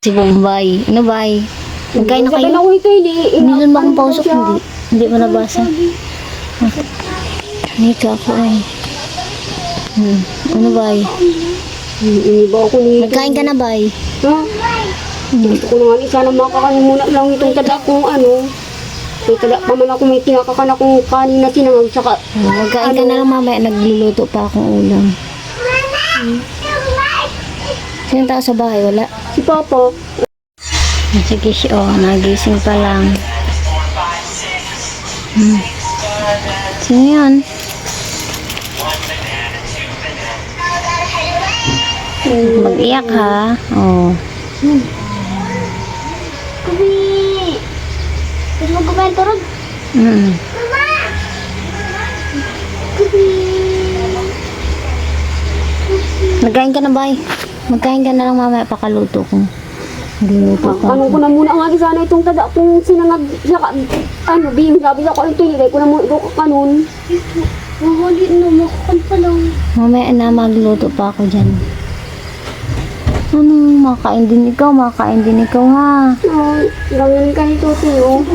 Si Bombay. Ano bay? Magkain na Sabi kayo? hindi. Inilan mo akong pausok? Hindi. Hindi mo nabasa. Nika ako eh. Hmm. Ano bay? Iniba ako ni... Nagkain ka na bay? Ha? Gusto ko naman isa na makakain muna lang itong tada kong ano. May tada pa man ako may kinakakan akong kanin na sinangag. Tsaka, Oh, magkain ka na lang mamaya. Nagluluto pa akong ulam. Sino tao sa bahay? Wala. Si Papa, Sige siya. Oh, nagising pa lang. Hmm. Sino yan? Mag-iyak ha. Oh. Kubi! Gusto mo kumain turog? Mm. Kubi! Magkain ka na bay. Magkain ka na lang mamaya pakaluto ko. Nagluluto pa. Ano ko na muna ang agi sana itong tada kong sinangag. Saka, ano, bing, sabi ako ito, ilagay ko na muna ito kanon. Mahuli na makukan pa lang. Mamaya na magluto pa ako dyan. Ano, makain din ikaw, makain din ikaw ha. Ay, ganyan ka nito, tiyo.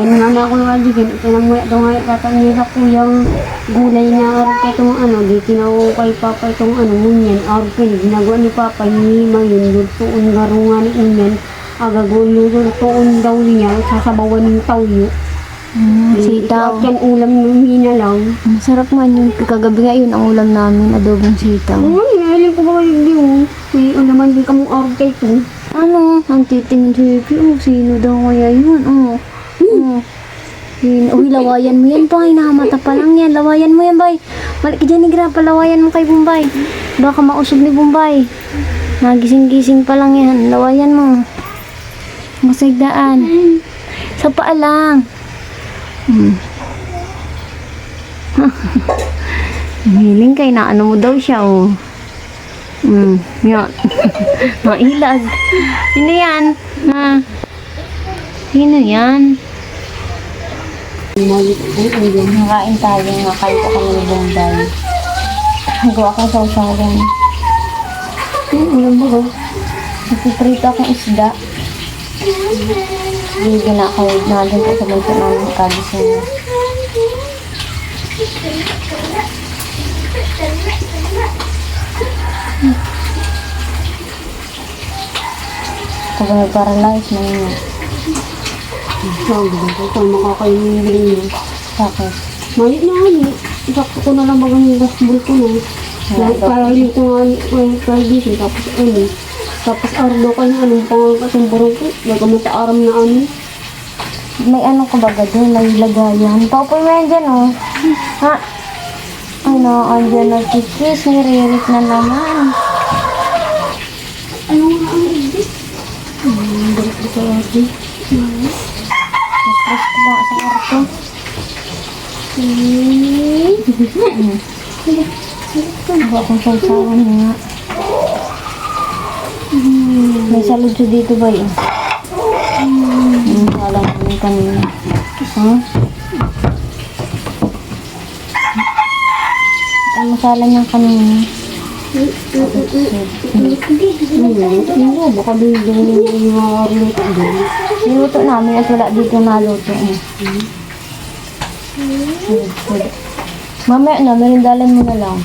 Ano nga na ako nga digin, ito na muna daw nga tatanong sa kuyang gulay na araw kay itong ano, di tinaw kay Papa itong ano, munyan, araw kay ginagawa ni Papa, hinima yun, lutoon nga runga ni Inyan, agagawin yun, lutoon daw niya, sasabawan ng tawyo. Mm, sitaw. Yan ulam ng hina lang. Masarap nga yun. Kagabi nga yun ang ulam namin, adobong sitaw. Oo, hinahalin ko ba yung diyo? May naman din kamong araw kay ito. Ano? Ang titingin si Yuki. Oh, sino daw kaya yun? Oh. Oh. Yun. Uy, lawayan mo yan, bay. Nakamata pa lang yan. Lawayan mo yan, bay. Balik ka dyan ni Gra. Palawayan mo kay Bombay. Baka mausog ni Bombay. Nagising-gising pa lang yan. Lawayan mo. Masagdaan. Sa paa lang. Hmm. Hiling kay na ano mo daw siya, oh. Hmm, yan. Mailag. Sino yan? Ha? Sino yan? Nakain tayo. Nakain ko kami ng Bombay. Gawa ko sa usawan. Hmm, alam mo ba? Nagpiprito akong isda. Hindi ginakawid natin po sa bansa namin kagising. Kung nag-paralyze na yun. Ito makakainin yung bilhin niya. Bakit? Mali na nga ni. Sakto ko na lang bagang gasbol ko na. Dahil para rin ko nga ay tradition. Tapos ano. Tapos araw daw kayo anong pangangkasang burong ko. Baga mataaram na ano. May ano ka baga doon? May lagayan. Paupoy mo yan dyan, oh. Ha? Ano, andyan nagkikis. Niririt na naman. Ano nga ang ibig? Balik ko sa atin. Stress ko ba sa kwarto? Ako akong sausawan na nga. May saludyo dito ba yun? Hmm, alam ko yung kanina. Ha? Ang masala niyang kanina. Ano, baka bigyan yung mga luto doon. Niluto namin at wala dito naluto. Eh. Mamaya na, merindalan mo na lang.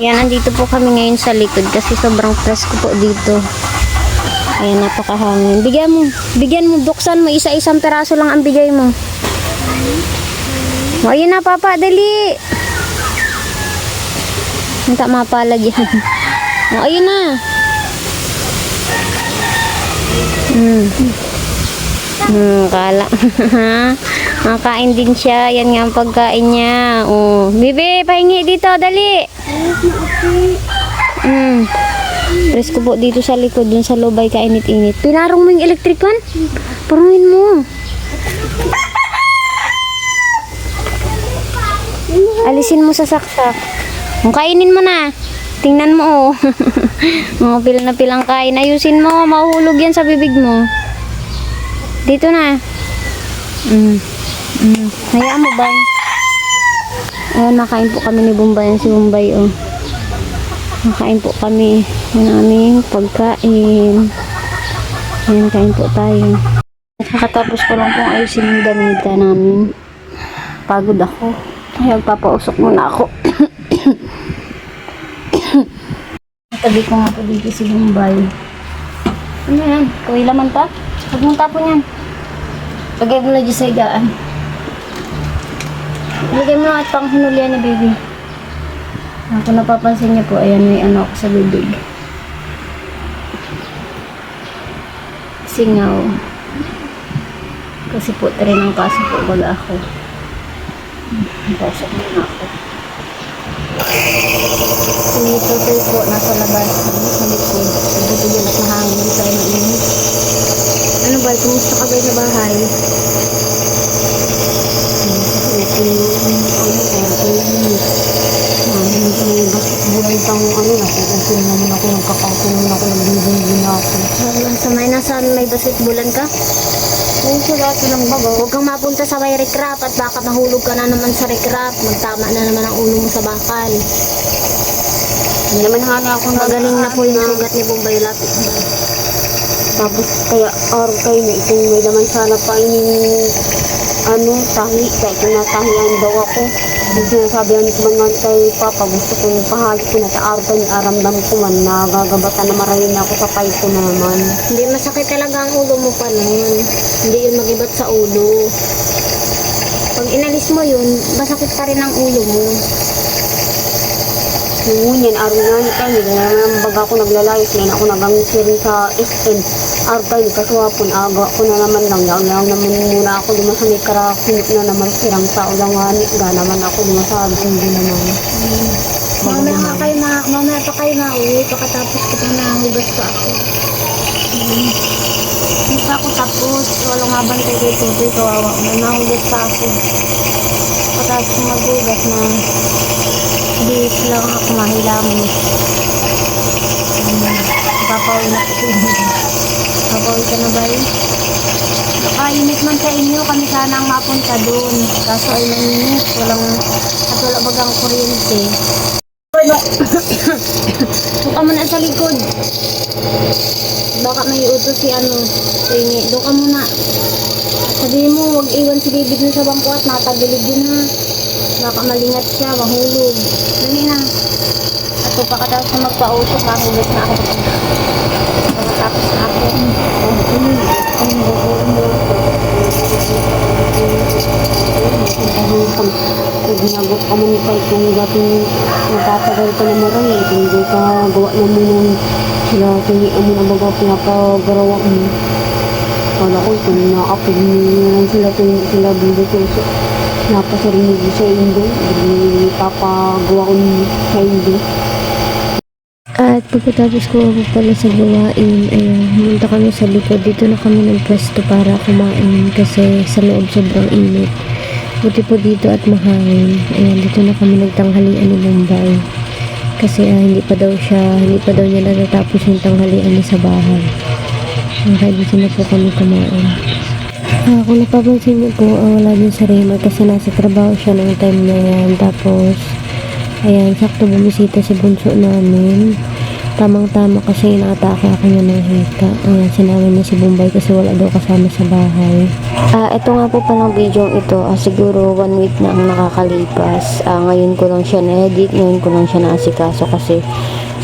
Ayan, nandito po kami ngayon sa likod kasi sobrang presko po dito. Ayan, napakahangin. Bigyan mo, bigyan mo, buksan mo, isa-isang peraso lang ang bigay mo. O, ayun na, papa, dali. Ang tama pala yan. O, ayun na. Hmm. Hmm, kala. Makain din siya. Yan nga ang pagkain niya. Oh. Bibi, pahingi dito. Dali. Hmm. Presko po dito sa likod. Dun sa loob ay kainit-init. Pinarong mo yung electric fan? Parungin mo. Alisin mo sa saksak. Oh, kainin mo na. Tingnan mo, oh. oh, pila na pilang kain. Ayusin mo, mahuhulog yan sa bibig mo. Dito na. Mm. Mm. Hayaan mo ba? Ayan, nakain po kami ni Bombay. Si Bombay, oh. Nakain po kami. Yung aming pagkain. Ayan, kain po tayo. Nakatapos ko lang pong ayusin yung damita namin. Pagod ako. Kaya papausok muna ako. Tabi ko nga po dito si Bombay. Ano yan? Kaway laman pa? Huwag mong tapon yan. Lagay mo na dyan sa higaan. Lagay mo na at pang hinulian ni baby. Ako napapansin niya po, ayan may ano ako sa bibig. Singaw. Kasi po rin ang kaso po baga ako. Pasok muna ako. Si Totoy po nasa labas. Sa likod. Nagbibigyan at mahangin. Hindi tayo mainit. Ano ba? Kumusta ka ba sa bahay? Buhay pang ano na, kung naman ako, nagkakausin naman ako, nagbibigyan na ako. Sa may basketbulan ka? Kung sa dati lang baga, Huwag kang mapunta sa may recrap at baka mahulog ka na naman sa recrap. Magtama na naman ang ulo mo sa bakal. hindi naman hali ako Magaling na po yung sugat ni Bombay Lapit. Tapos kaya araw kayo na itong may laman sana pa ining ano, tahi, kaya tinatahian daw ako. Sinasabi ni mga kay Papa, gusto ko yung pahalik ko na sa araw kayo, aramdam ko man, nagagabatan na marahin ako sa pay ko na naman. Hindi masakit talaga ang ulo mo pa nun. Hindi yun magibat sa ulo. Pag inalis mo yun, masakit pa rin ang ulo mo. Ngunyan, araw nga ni na naman baga ako naglalayos, na ako nagamit rin sa SM. Araw kayo, kasuwapon, aga ko na naman lang, lang, lang naman muna ako duman sa may karakunot na naman, sirang tao lang nga, ni- ga naman ako duman sa hindi naman. Mamaya pa kayo ma mamaya pa kayo mauwi pagkatapos ko pa nahugas pa ako. Hmm. Pa ako tapos. Walang mabantay kay Tutoy. Kawawa. May nahugas pa ako. Pagkatapos maghugas na bis lang ako mahilamos. Hmm. Papawi na Papawi ka na ba yun? Nakainit man sa inyo, kami sana ang mapunta doon. Kaso ay nainit. Walang, at wala bagang kuryente. Doon ka muna sa likod. Baka may utos si ano, tingi. Doon ka muna. Sabihin mo, huwag iwan si bibig na sa bangko at matagilid din ha. Baka malingat siya, mahulog. Dali na. At kung pakatapos na magpausok, mahugas na ako. Pagkatapos na ako. Kung ginagot ka man gating natatagal ka na maray, kung di ka gawa na mo sila kini mo na baga pinapagarawa mo. Kala ko kung naapig mo sila kung sila bilo ko so, napasarinig sa indo, hindi papagawa ko sa indo. At pagkatapos ko ako pala sa gawain, ayan, pumunta kami sa likod. Dito na kami ng pwesto para kumain kasi sa loob sobrang init. Buti po dito at mahangin. Ayan, dito na kami nagtanghalian ni Bombay. Kasi ah, hindi pa daw siya, hindi pa daw niya natatapos yung tanghalian niya sa bahay. Kaya dito na po kami kumain. Ah, kung napapansin niyo po, ah, wala din sa Raymond kasi nasa trabaho siya ng time na yan. Tapos, Ayan, sakto bumisita si bunso namin. Tamang-tama kasi inatake ako niya ng hika. Ayan, sinama niya si Bombay kasi wala daw kasama sa bahay. Ah, ito nga po palang video ito. Ah, siguro one week na ang nakakalipas. Ah, ngayon ko lang siya na-edit. Ngayon ko lang siya naasikaso kasi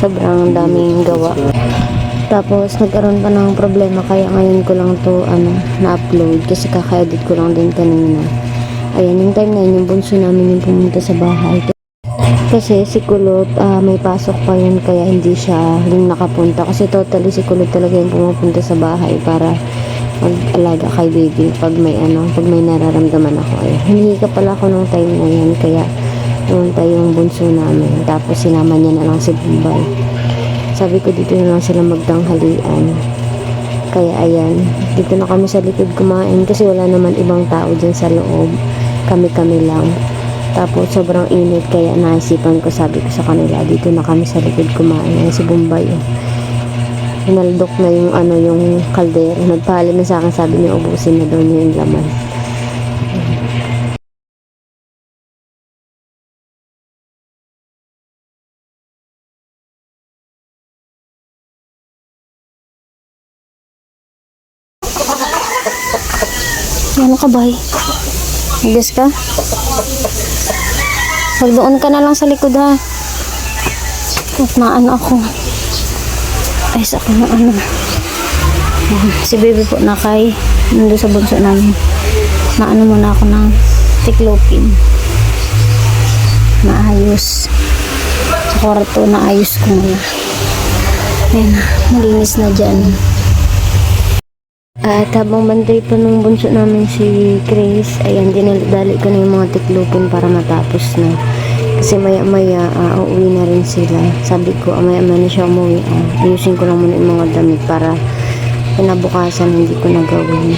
sobrang daming gawa. Tapos, nagkaroon pa ng problema kaya ngayon ko lang to ano, na-upload kasi kaka-edit ko lang din kanina. Ayan, yung time na yun, yung bunso namin yung pumunta sa bahay. Kasi si Kulot, ah, may pasok pa yun kaya hindi siya yung nakapunta. Kasi totally si Kulot talaga yung pumupunta sa bahay para mag-alaga kay baby pag may ano, pag may nararamdaman ako. Ay, hindi ka pala ako nung time na yan kaya pumunta yung bunso namin. Tapos sinama niya na lang si Bombay. Sabi ko dito na lang sila magtanghalian. Kaya ayan, dito na kami sa likod kumain kasi wala naman ibang tao dyan sa loob. Kami-kami lang. Tapos sobrang init kaya naisipan ko sabi ko sa kanila dito na kami sa likod kumain yan sa Bombay. Oh. Inaldok na yung ano yung kaldero. Nagpahalim na sa akin sabi niya ubusin na daw niya yung laman. Ano ka ba? Nagas ka? Magdoon ka na lang sa likod, ha? At maano ako. Ay, sa ng ano. Ayan, Si baby po na kay nando sa bunso namin. Maano muna ako ng tiklopin. Maayos. Sa kwarto, naayos ko muna. Ayan na, malinis na dyan. At habang bantay pa nung bunso namin si Chris, ayan, dinali ko na yung mga tiklopin para matapos na. Kasi maya maya, uh, uuwi na rin sila. Sabi ko, ah, maya maya na siya umuwi. Uh, ayusin ko lang muna yung mga damit para kinabukasan hindi ko nagawin.